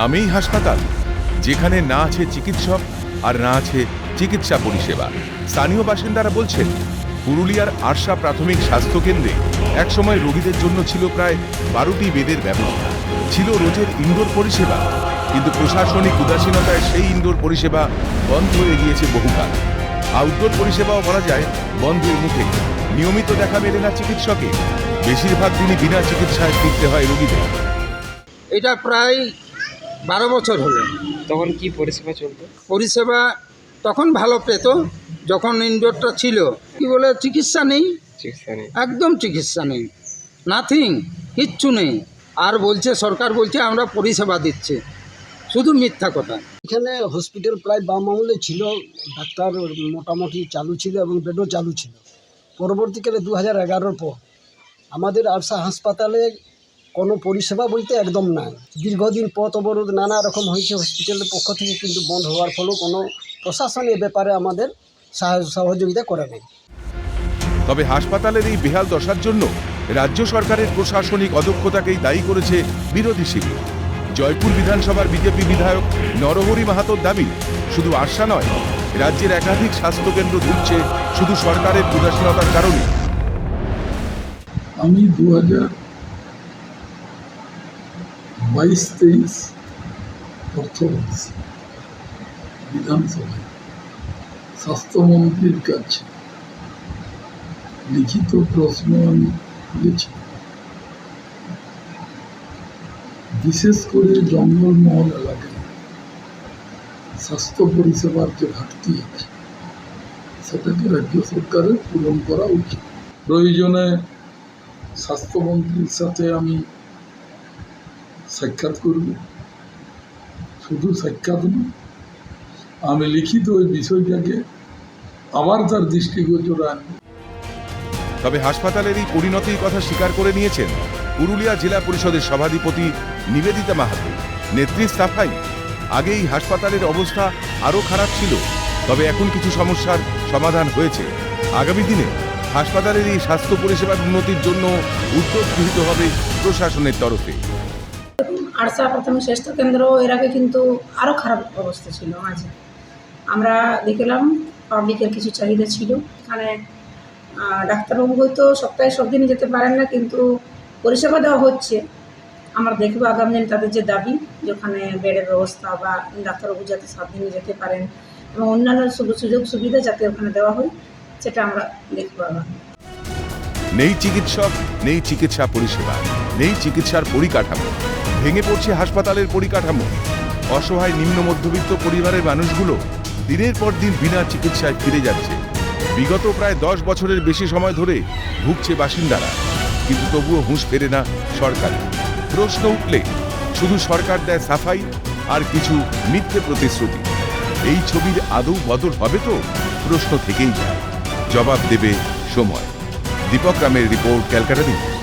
নামেই হাসপাতাল, যেখানে না আছে চিকিৎসক আর না আছে চিকিৎসা পরিষেবা। স্থানীয় বাসিন্দারা বলছেন, পুরুলিয়ার আরশা প্রাথমিক স্বাস্থ্য কেন্দ্রে একসময় রোগীদের জন্য ছিল প্রায় বারোটি বেদের ব্যবস্থা। ছিল রোজের ইনডোর পরিষেবা, কিন্তু প্রশাসনিক উদাসীনতায় সেই ইনডোর পরিষেবা বন্ধ হয়ে গিয়েছে বহুকাল। আউটডোর পরিষেবাও বলা যায় বন্ধের মুখে নিয়মিত দেখা মেলে না চিকিৎসকে বেশিরভাগ দিনই বিনা চিকিৎসায় ফিরতে হয় রোগীদের। এটা প্রায় বারো বছর হলো। তখন কি পরিষেবা চলতো? পরিষেবা তখন ভালো পেত যখন ইনডোরটা ছিল। কি বলে চিকিৎসা নেই। চিকিৎসা নেই। একদম চিকিৎসা নেই। নাথিং কিচ্ছু নেই। আর বলছে সরকার বলছে আমরা পরিষেবা দিচ্ছে। শুধু মিথ্যা কথা। এখানে হসপিটাল প্রায় বাম আমলে ছিল ডাক্তার মোটামুটি চালু ছিল এবং বেডও চালু ছিল। পরবর্তীকালে দু হাজার এগারোর পর আমাদের আরসা হাসপাতালে কোনো পরিষেবা বলতে একদম নাই। দীর্ঘদিন পথ অবরোধ নানা রকম হয়েছে হসপিটালের পক্ষ থেকে কিন্তু বন্ধ হওয়ার ফলেও কোনো প্রশাসন এ ব্যাপারে আমাদের সাহায্য সহযোগিতা করে নেই। তবে হাসপাতালের এই বেহাল দশার জন্য রাজ্য সরকারের প্রশাসনিক অদক্ষতাকেই দায়ী করেছে বিরোধী শিবির। জয়পুর বিধানসভার বিজেপি বিধায়ক নরহরি মাহাতোর দাবি শুধু আশা নয় রাজ্যের একাধিক স্বাস্থ্যকেন্দ্র ধুঁকছে শুধু সরকারের উদাসীনতার কারণে। আমি দু হাজার বাইশ তেইশ অর্থবর্ষ বিধানসভায় স্বাস্থ্যমন্ত্রীর কাছে লিখিত প্রশ্ন আমি তুলেছি বিশেষ করে জঙ্গলমহল এলাকায় স্বাস্থ্য পরিষেবার যে ঘাটতি আছে, সেটাকে রাজ্য সরকারের পূরণ করা উচিত। প্রয়োজনে স্বাস্থ্যমন্ত্রীর সাথে আমি সাক্ষাৎ করব? শুধু সাক্ষাৎ নয় আমি লিখিত ওই বিষয়টাকে আবার তার দৃষ্টিগোচরে আনব। তবে হাসপাতালের এই পরিণতির কথা স্বীকার করে নিয়েছেন পুরুলিয়া জেলা পরিষদের সভাধিপতি নিবেদিতা মাহাতো। নেত্রী সাফাই আগে এই হাসপাতালের অবস্থা আরও খারাপ ছিল, তবে এখন কিছু সমস্যার সমাধান হয়েছে। আগামী দিনে হাসপাতালের এই স্বাস্থ্য পরিষেবার উন্নতির জন্য উদ্যোগ গৃহীত হবে প্রশাসনের তরফে। আরসা প্রাথমিক স্বাস্থ্য কেন্দ্র, এর আগে কিন্তু আরও খারাপ অবস্থা ছিল মাঝে। আমরা দেখলাম পাবলিকের কিছু চাহিদা ছিল। এখানে ডাক্তারবাবু হয়তো সপ্তাহে সব দিনই যেতে পারেন না, কিন্তু পরিষেবা দেওয়া হচ্ছে। আমরা দেখব আগামী দিন তাদের যে দাবি যে ওখানে বেডের ব্যবস্থা বা ডাক্তারবাবু যাতে সাত দিনে যেতে পারেন এবং অন্যান্য সুযোগ সুবিধা যাতে ওখানে দেওয়া হয়, সেটা আমরা দেখব আগামী নেই চিকিৎসক, নেই চিকিৎসা পরিষেবা, নেই চিকিৎসার পরিকাঠামো। ভেঙে পড়ছে হাসপাতালের পরিকাঠামো। অসহায় নিম্ন মধ্যবিত্ত পরিবারের মানুষগুলো দিনের পর দিন বিনা চিকিৎসায় ফিরে যাচ্ছে। বিগত প্রায় দশ বছরের বেশি সময় ধরে ভুগছে বাসিন্দারা। কিন্তু তবুও হুঁশ ফেরে না সরকার। প্রশ্ন উঠলে শুধু সরকার দেয় সাফাই আর কিছু মিথ্যে প্রতিশ্রুতি। এই ছবির আদৌ বদল হবে তো প্রশ্ন থেকেই যায়। জবাব দেবে সময়। দীপক রামের রিপোর্ট ক্যালকাটা নিউজ।